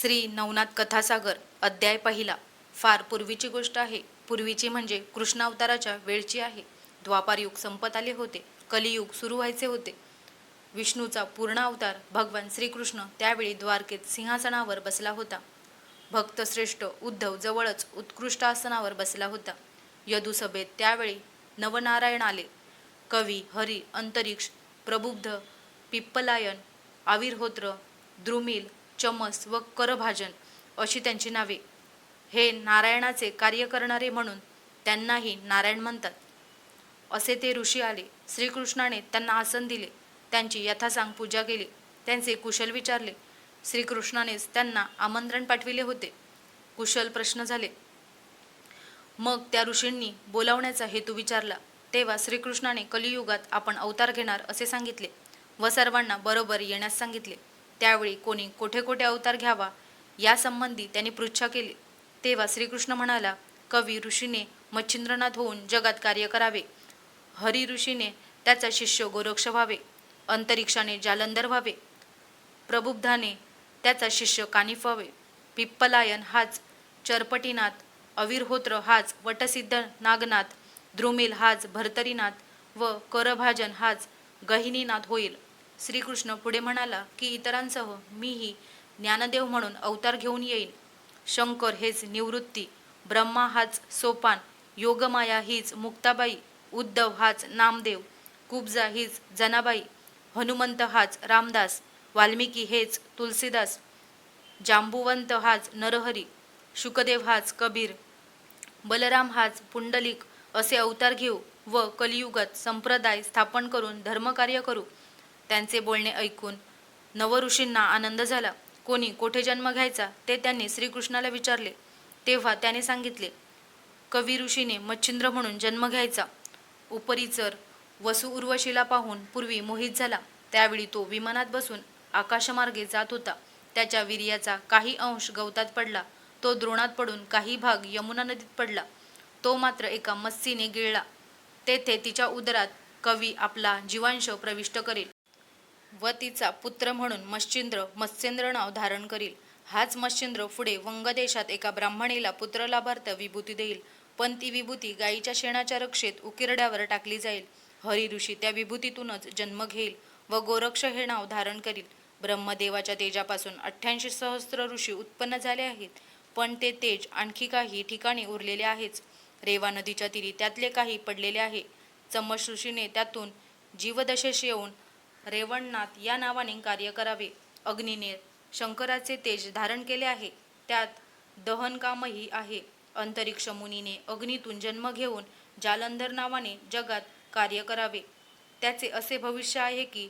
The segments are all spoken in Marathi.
श्री नवनाथ कथासागर अध्याय पहिला. फार पूर्वीची गोष्ट आहे. पूर्वीची म्हणजे कृष्णावताराच्या वेळची आहे. द्वापारयुग संपत आले होते. कलियुग सुरू व्हायचे होते. विष्णूचा पूर्ण अवतार भगवान श्रीकृष्ण त्यावेळी द्वारकेत सिंहासनावर बसला होता. भक्तश्रेष्ठ उद्धव जवळच उत्कृष्ट आसनावर बसला होता. यदुसभेत त्यावेळी नवनारायण आले. कवी हरी अंतरिक्ष प्रबुद्ध पिप्पलायन आविर्होत्र द्रुमिल चमस व करभाजन अशी त्यांची नावे. हे नारायणाचे कार्य करणारे म्हणून त्यांनाही नारायण म्हणतात. असे ते ऋषी आले. श्रीकृष्णाने त्यांना आसन दिले. त्यांची यथासांग पूजा केली. त्यांचे कुशल विचारले. श्रीकृष्णानेच त्यांना आमंत्रण पाठविले होते. कुशल प्रश्न झाले. मग त्या ऋषींनी बोलावण्याचा हेतू विचारला. तेव्हा श्रीकृष्णाने कलियुगात आपण अवतार घेणार असे सांगितले व सर्वांना बरोबर येण्यास सांगितले. त्यावेळी कोणी कोठे कोठे अवतार घ्यावा यासंबंधी त्यांनी पृच्छा केली. तेव्हा श्रीकृष्ण म्हणाला कवी ऋषीने मच्छिंद्रनाथ होऊन जगात कार्य करावे. हरी ऋषीने त्याचा शिष्य गोरक्ष व्हावे. अंतरिक्षाने जालंधर व्हावे. प्रबुब्धाने त्याचा शिष्य कानिफ व्हावे. पिप्पलायन हाच चरपटीनाथ अविरहोत्र हाच वटसिद्ध नागनाथ द्रुमिल हाच भर्तरीनाथ व करभाजन हाच गहिनीनाथ होईल. श्रीकृष्ण पुढे म्हणाला की इतरांसह मीही ज्ञानदेव म्हणून अवतार घेऊन येईन. शंकर हेच निवृत्ती ब्रह्मा हाच सोपान योगमाया हीच मुक्ताबाई उद्धव हाच नामदेव कुब्जा हीच जनाबाई हनुमंत हाच रामदास वाल्मिकी हेच तुलसीदास जांबुवंत हाच नरहरी शुकदेव हाच कबीर बलराम हाच पुंडलिक असे अवतार घेऊ व कलियुगात संप्रदाय स्थापन करून धर्मकार्य करू. त्यांचे बोलणे ऐकून. नवऋषींना आनंद झाला. कोणी कोठे जन्म घ्यायचा ते त्यांनी श्रीकृष्णाला विचारले. तेव्हा त्याने सांगितले कवी ऋषीने मच्छिंद्र म्हणून जन्म घ्यायचा. उपरीचर वसु उर्वशीला पाहून पूर्वी मोहित झाला. त्यावेळी तो विमानात बसून आकाशमार्गे जात होता. त्याच्या वीर्याचा काही अंश गवतात पडला. तो द्रोणात पडून काही भाग यमुना नदीत पडला. तो मात्र एका मस्सीने गिळला. तेथे तिच्या उदरात कवी आपला जीवांश प्रविष्ट करेल. व तिचा पुत्र म्हणून मच्छिंद्र मत्स्येंद्र नाव धारण करील. हाच मच्छिंद्र पुढे वंगदेशात एका ब्राह्मणीला पुत्र लाभार्थ विभूती देईल. पण ती विभूती गायीच्या शेणाच्या रक्षेत उकिरड्यावर टाकली जाईल. हरी ऋषी त्या विभूतीतूनच जन्म घेईल व गोरक्ष हे नाव धारण करील. ब्रह्मदेवाच्या तेजापासून अठ्ठ्याऐंशी सहस्त्र ऋषी उत्पन्न झाले आहेत. पण ते तेज आणखी काही ठिकाणी उरलेले आहेच. रेवा नदीच्या तीरी त्यातले काही पडलेले आहे. चमश ऋषीने त्यातून जीवदशेस येऊन रेवणनाथ या नावाने कार्य करावे. अग्नीने शंकराचे तेज धारण केले आहे. त्यात दहनकामही आहे. अंतरिक्ष मुनीने अग्नीतून जन्म घेऊन जालंधर नावाने जगात कार्य करावे. त्याचे असे भविष्य आहे की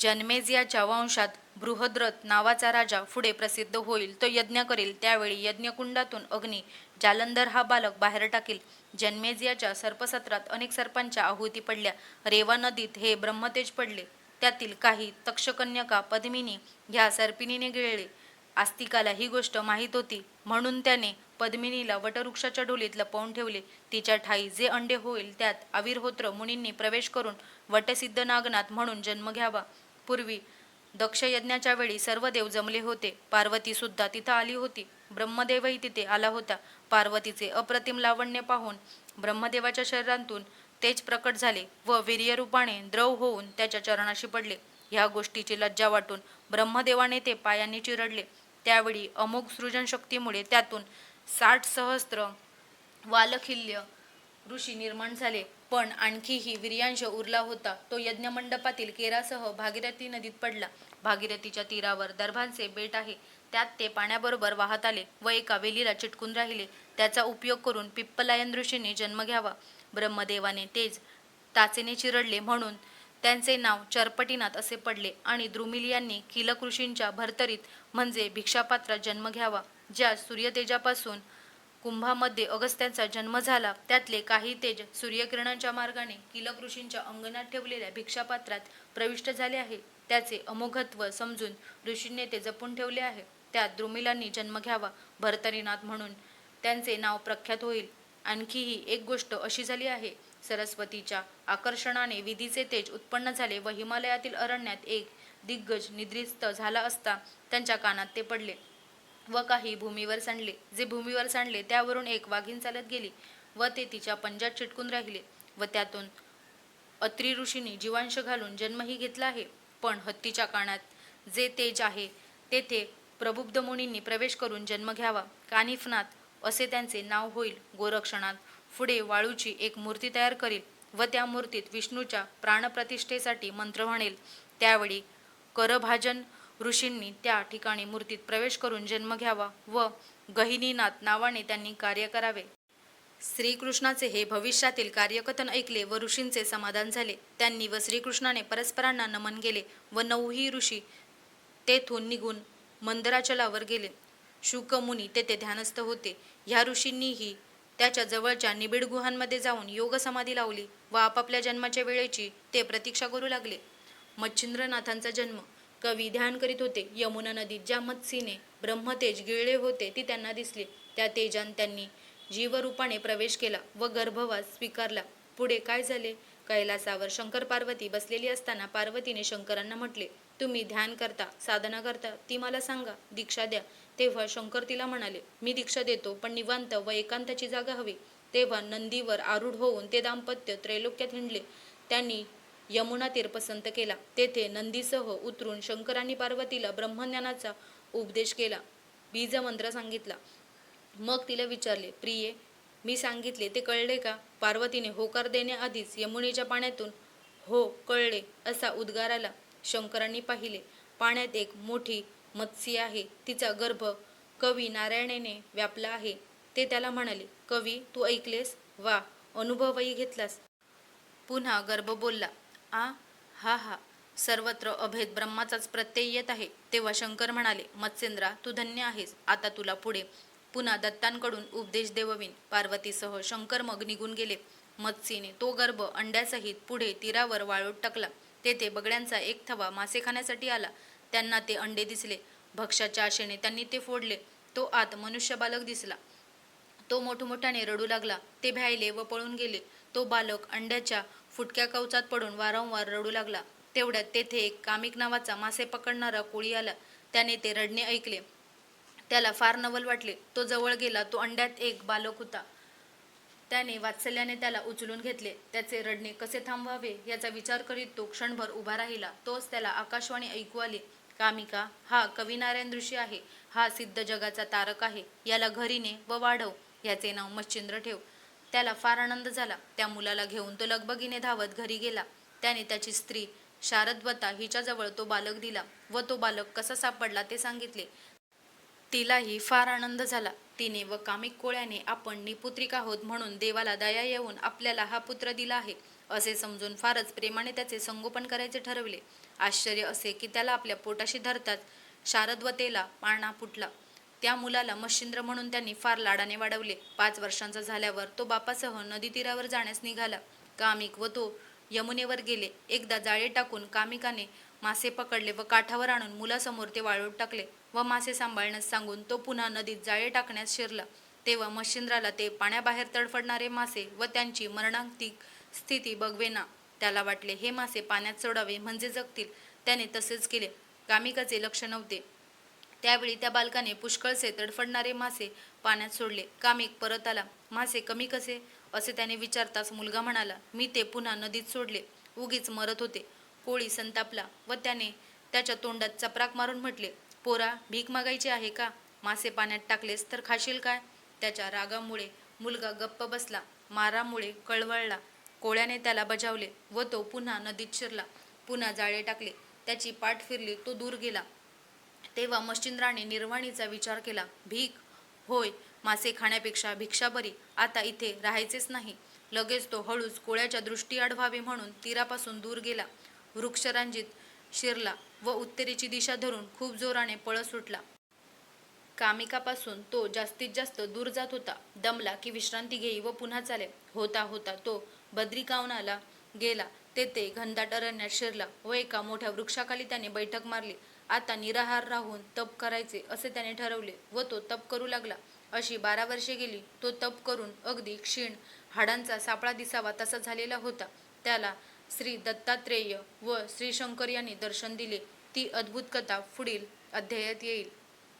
जन्मेजयाच्या वंशात बृहद्रथ नावाचा राजा पुढे प्रसिद्ध होईल तो यज्ञ करेल. त्यावेळी यज्ञकुंडातून अग्नी जालंधर हा बालक बाहेर टाकेल. जन्मेजियाच्या सर्पसत्रात अनेक सर्पांच्या आहुती पडल्या. रेवा नदीत हे ब्रह्मतेज पडले. त्यातील काही तक्षकन्यका पद्मिनी ह्या सर्पिणीने गिळले. आस्तिकाला ही गोष्ट माहीत होती. म्हणून त्याने पद्मिनीला वटवृक्षाच्या ढोलीत लपवून ठेवले. तिच्या ठाई जे अंडे होईल त्यात आविर्होत्र मुनींनी प्रवेश करून वटसिद्ध नागनाथ म्हणून जन्म घ्यावा. पूर्वी दक्ष यज्ञाच्या वेळी सर्व देव जमले होते. पार्वती सुद्धा तिथं आली होती. ब्रह्मदेवही तिथे आला होता. पार्वतीचे अप्रतिम लावण्य पाहून ब्रह्मदेवाच्या शरीरातून तेज प्रकट झाले व वीर्यरूपाने द्रव होऊन त्याच्या चरणाशी पडले. ह्या गोष्टीची लज्जा वाटून ब्रह्मदेवाने ते पायांनी चिरडले. त्यावेळी अमोघ सृजनशक्तीमुळे त्यातून साठ सहस्त्र वालखिल्य ऋषी निर्माण झाले. पण आणखीही वीर्यांश उरला होता. तो यज्ञमंडपातील केरासह भागीरथी नदीत पडला. भागीरथीच्या तीरावर दर्भांचे बेट आहे. त्यात ते पाण्याबरोबर वाहत आले व एका वेलीला चिटकून राहिले. त्याचा उपयोग करून पिप्पलायन ऋषीने जन्म घ्यावा. ब्रह्मदेवाने तेज ताचेने चिरडले म्हणून त्यांचे नाव चरपटीनाथ असे पडले आणि द्रुमिल यांनी किलक ऋषींच्या भरतरीत म्हणजे भिक्षापात्रात जन्म घ्यावा ज्या सूर्यतेजापासून कुंभामध्ये अगस्त्यांचा जन्म झाला. त्यातले काही तेज सूर्यकिरणांच्या मार्गाने किलक ऋषींच्या अंगणात ठेवलेल्या भिक्षापात्रात प्रविष्ट झाले आहे. त्याचे अमोघत्व समजून ऋषींनी ते जपून ठेवले आहे. त्यात द्रुमिलांनी जन्म घ्यावा भरतरीनाथ म्हणून त्यांचे नाव प्रख्यात होईल. आणखीही एक गोष्ट अशी झाली आहे. सरस्वतीच्या आकर्षणाने विधीचे तेज उत्पन्न झाले व हिमालयातील अरण्यात एक दिग्गज निद्रिस्त झाला असता त्यांच्या कानात ते पडले. व काही भूमीवर सांडले. जे भूमीवर सांडले त्यावरून एक वाघीण चालत गेली व ते तिच्या पंजात चिटकून राहिले व त्यातून अत्री ऋषींनी जीवांश घालून जन्मही घेतला आहे. पण हत्तीच्या कानात जे तेज आहे तेथे प्रबुब्ध मुनींनी प्रवेश करून जन्म घ्यावा. कानिफनाथ असे त्यांचे नाव होईल. गोरक्षणात पुढे वाळूची एक मूर्ती तयार करील व त्या मूर्तीत विष्णूच्या प्राणप्रतिष्ठेसाठी मंत्र म्हणेल. त्यावेळी करभाजन ऋषींनी त्या ठिकाणी मूर्तीत प्रवेश करून जन्म घ्यावा व गहिनीनाथ नावाने त्यांनी कार्य करावे. श्रीकृष्णाचे हे भविष्यातील कार्यकथन ऐकले व ऋषींचे समाधान झाले. त्यांनी व श्रीकृष्णाने परस्परांना नमन केले व नऊही ऋषी तेथून निघून मंदराचलावर गेले. शुकमुनी तेथे ध्यानस्थ होते. ह्या ऋषींनीही त्याच्या जवळच्या निबिड गुहांमध्ये जाऊन योग समाधी लावली व आपापल्या जन्माच्या वेळेची ते प्रतीक्षा करू लागले. मच्छिंद्रनाथांचा जन्म कवी ध्यान करीत होते. यमुना नदीत ज्या मत्सीने ब्रह्मतेज गिळले होते ती त्यांना दिसली. त्या तेजान त्यांनी जीवरूपाने प्रवेश केला व गर्भवास स्वीकारला. पुढे काय झाले? कैलासावर शंकर पार्वती बसलेली असताना पार्वतीने शंकरांना म्हटले तुम्ही ध्यान करता साधना करता ती मला सांगा दीक्षा द्या. तेव्हा शंकर तिला म्हणाले मी दीक्षा देतो पण निवांत व एकांताची जागा हवी. तेव्हा नंदीवर आरूढ होऊन ते दाम्पत्य त्रैलोक्यात हिंडले. त्यांनी यमुना तीर्पसंत केला. तेथे नंदीसह उतरून शंकरांनी पार्वतीला ब्रह्मज्ञानाचा उपदेश केला. बीजमंत्र सांगितला. मग तिला विचारले प्रिये मी सांगितले ते कळले का? पार्वतीने होकार देण्याआधीच यमुनेच्या पाण्यातून हो कळले असा उद्गार आला. शंकरांनी पाहिले पाण्यात एक मोठी मत्स्य आहे. तिचा गर्भ कवी नारायणेने व्यापला आहे. ते त्याला म्हणाले कवी तू ऐकलेस? वा अनुभवही घेतलास. पुन्हा गर्भ बोलला आ हा हा. सर्वत्र अभेद ब्रह्माचाच प्रत्यय येत आहे. तेव्हा शंकर म्हणाले मत्स्येंद्रा तू धन्य आहेस. आता तुला पुढे पुन्हा दत्तांकडून उपदेश देववीन. पार्वतीसह शंकर मग निघून गेले. मत्सीने तो गर्भ अंड्यासहित पुढे तीरावर वाळूत टाकला. तेथे बगड्यांचा एक थवा मासे खाण्यासाठी आला. त्यांना ते अंडे दिसले. भक्ष्याच्या आशेने त्यांनी ते फोडले. तो आत मनुष्य बालक दिसला. तो मोठमोठ्याने रडू लागला. ते भ्यायले व पळून गेले. तो बालक अंड्याच्या फुटक्या कवचात पडून वारंवार रडू लागला. तेवढ्यात तेथे एक कामिक नावाचा मासे पकडणारा कोळी आला. त्याने ते रडणे ऐकले. त्याला फार नवल वाटले. तो जवळ गेला. तो अंड्यात एक बालक होता. त्याने वात्सल्याने त्याला उचलून घेतले. त्याचे रडणे कसे थांबवावे याचा विचार करीत तो क्षणभर उभा राहिला. तोच त्याला आकाशवाणी ऐकू आले. कामिका हा कविनारायण ऋषी आहे. हा सिद्ध जगाचा तारक आहे. याला घरीने व वाढव. याचे नाव मच्छिंद्र ठेव. त्याला फार आनंद झाला. त्या मुलाला घेऊन तो लगबगीने धावत घरी गेला. त्याने त्याची स्त्री शारदवता हिच्याजवळ तो बालक दिला व तो बालक कसा सापडला ते सांगितले. तिलाही फार आनंद झाला. तिने व कामिक कोळ्याने आपण निपुत्रिक आहोत म्हणून देवाला दया येऊन आपल्याला हा पुत्र दिला आहे. असे समजून फारच प्रेमाने त्याचे संगोपन करायचे ठरवले. आश्चर्य असे की त्याला आपल्या पोटाशी धरताच शारदवतेला पाळणा फुटला. त्या मुलाला मच्छिंद्र म्हणून त्यांनी फार लाडाने वाढवले. पाच वर्षांचा झाल्यावर तो बापासह नदी तीरावर जाण्यास निघाला. कामिक व तो यमुनेवर गेले. एकदा जाळे टाकून कामिकाने मासे पकडले व काठावर आणून मुलासमोर ते वाळूत टाकले व मासे सांभाळण्यास सांगून तो पुन्हा नदीत जाळे टाकण्यास शिरला. तेव्हा मच्छिंद्राला ते पाण्याबाहेर तडफडणारे मासे व त्यांची मरणांतिक स्थिती बघवेना. त्याला वाटले हे मासे पाण्यात सोडावे म्हणजे जगतील. त्याने तसेच केले. कामिकाचे लक्ष नव्हते. त्यावेळी त्या बालकाने पुष्कळसे तडफडणारे मासे पाण्यात सोडले. कामिक परत आला. मासे कमी कसे? असे त्याने विचारताच मुलगा म्हणाला मी ते पुन्हा नदीत सोडले. उगीच मरत होते. कोळी संतापला व त्याने त्याच्या तोंडात चपराक मारून म्हटले पोरा भीक मागायची आहे का? मासे पाण्यात टाकलेस तर खाशील काय? त्याच्या रागामुळे मुलगा गप्प बसला. मारामुळे कळवळला. कोळ्याने त्याला बजावले व तो पुन्हा नदीत शिरला. पुन्हा जाळे टाकले. त्याची पाठ फिरली तो दूर गेला. तेव्हा मच्छिंद्राने निर्वाणीचा विचार केला भीक? होय मासे खाण्यापेक्षा भिक्षा बरी आता इथे राहायचेच नाही. लगेच तो हळूच कोळ्याच्या दृष्टी व्हावे म्हणून तीरापासून दूर गेला. वृक्षरांजीत शिरला व उत्तरेची दिशा धरून खूप जोराने पळ सुटला. कामिकापासून तो जास्तीत जास्त दूर जात होता. दमला की विश्रांती घेई व पुन्हा चाले. होता होता तो बद्रिकावनाला गेला. तेथे घनदाट अरण्यात शिरला व एका मोठ्या वृक्षाखाली त्याने बैठक मारली. आता निराहार राहून तप करायचे असे त्याने ठरवले व तो तप करू लागला. अशी बारा वर्षे गेली तो तप करून अगदी क्षीण हाडांचा सापळा दिसावा तसा झालेला होता. त्याला श्री दत्तात्रेय व श्री शंकर यांनी दर्शन दिले. ती अद्भुत कथा पुढील अध्यायात येईल.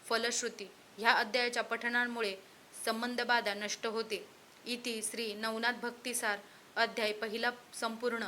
फलश्रुती ह्या अध्यायाच्या पठणांमुळे संबंधबाधा नष्ट होते. इति श्री नवनाथ भक्तिसार अध्याय पहिला संपूर्ण.